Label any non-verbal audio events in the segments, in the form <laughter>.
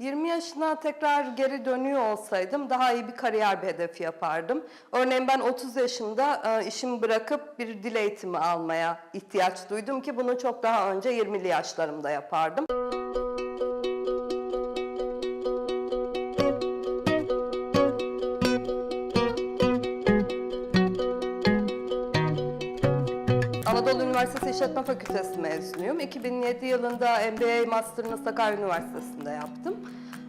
20 yaşına tekrar geri dönüyor olsaydım daha iyi bir kariyer bir hedefi yapardım. Örneğin ben 30 yaşında e, işimi bırakıp bir dil eğitimi almaya ihtiyaç duydum ki bunu çok daha önce 20'li yaşlarımda yapardım. Anadolu Üniversitesi İşletme Fakültesi mezunuyum. 2007 yılında MBA Master'ını Sakarya Üniversitesi'nde yaptım.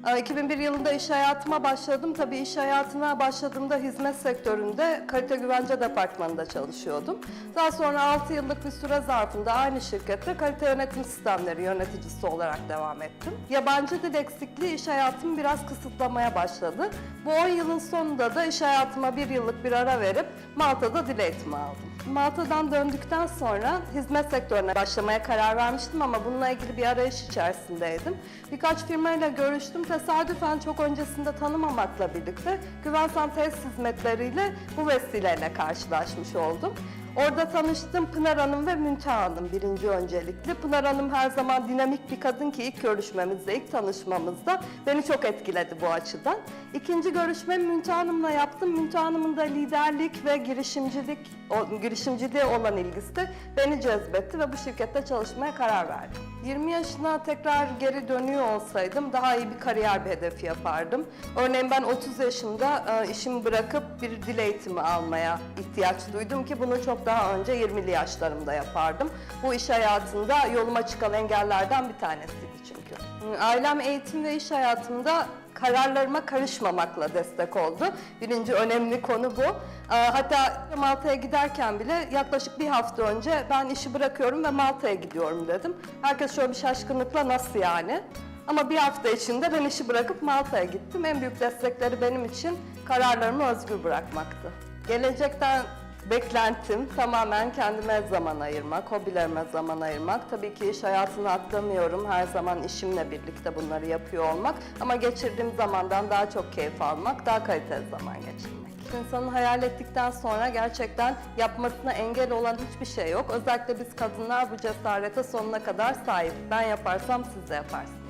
Ee, 2001 yılında iş hayatıma başladım. Tabii iş hayatına başladığımda hizmet sektöründe kalite güvence departmanında çalışıyordum. Daha sonra 6 yıllık bir süre zarfında aynı şirkette kalite yönetim sistemleri yöneticisi olarak devam ettim. Yabancı dil eksikliği iş hayatımı biraz kısıtlamaya başladı. Bu 10 yılın sonunda da iş hayatıma bir yıllık bir ara verip Malta'da dil eğitimi aldım. Malta'dan döndükten sonra hizmet sektörüne başlamaya karar vermiştim ama bununla ilgili bir arayış içerisindeydim. Birkaç firmayla görüştüm. Tesadüfen çok öncesinde tanımamakla birlikte Güvensan Tesis Hizmetleriyle bu vesileyle karşılaşmış oldum. Orada tanıştım Pınar Hanım ve Münteha Hanım birinci öncelikli. Pınar Hanım her zaman dinamik bir kadın ki ilk görüşmemizde, ilk tanışmamızda beni çok etkiledi bu açıdan. İkinci görüşmemi Münteha Hanım'la yaptım. Münteha Hanım'ın da liderlik ve girişimcilik, o, girişimciliğe olan ilgisi de beni cezbetti ve bu şirkette çalışmaya karar verdim. 20 yaşına tekrar geri dönüyor olsaydım daha iyi bir kariyer bir hedefi yapardım. Örneğin ben 30 yaşında e, işimi bırakıp bir dil eğitimi almaya ihtiyaç duydum ki bunu çok daha önce 20'li yaşlarımda yapardım. Bu iş hayatında yoluma çıkan engellerden bir tanesiydi çünkü. Ailem eğitim ve iş hayatımda kararlarıma karışmamakla destek oldu. Birinci önemli konu bu. Ee, Hatta Malta'ya giderken bile yaklaşık bir hafta önce ben işi bırakıyorum ve Malta'ya gidiyorum dedim. Herkes şöyle bir şaşkınlıkla nasıl yani? Ama bir hafta içinde ben işi bırakıp Malta'ya gittim. En büyük destekleri benim için kararlarımı özgür bırakmaktı. Gelecekten beklentim tamamen kendime zaman ayırmak, hobilerime zaman ayırmak. Tabii ki iş hayatını atlamıyorum. Her zaman işimle birlikte bunları yapıyor olmak. Ama geçirdiğim zamandan daha çok keyif almak, daha kaliteli zaman geçirmek. İnsanın hayal ettikten sonra gerçekten yapmasına engel olan hiçbir şey yok. Özellikle biz kadınlar bu cesarete sonuna kadar sahip. Ben yaparsam siz de yaparsınız.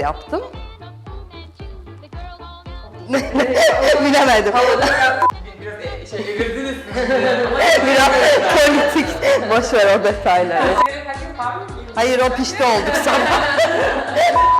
Yaptım. <laughs> Bilemedim. Biraz şey evirdiniz. Biraz politik. Boş ver o detayları. Hayır o pişti olduk sana. <laughs>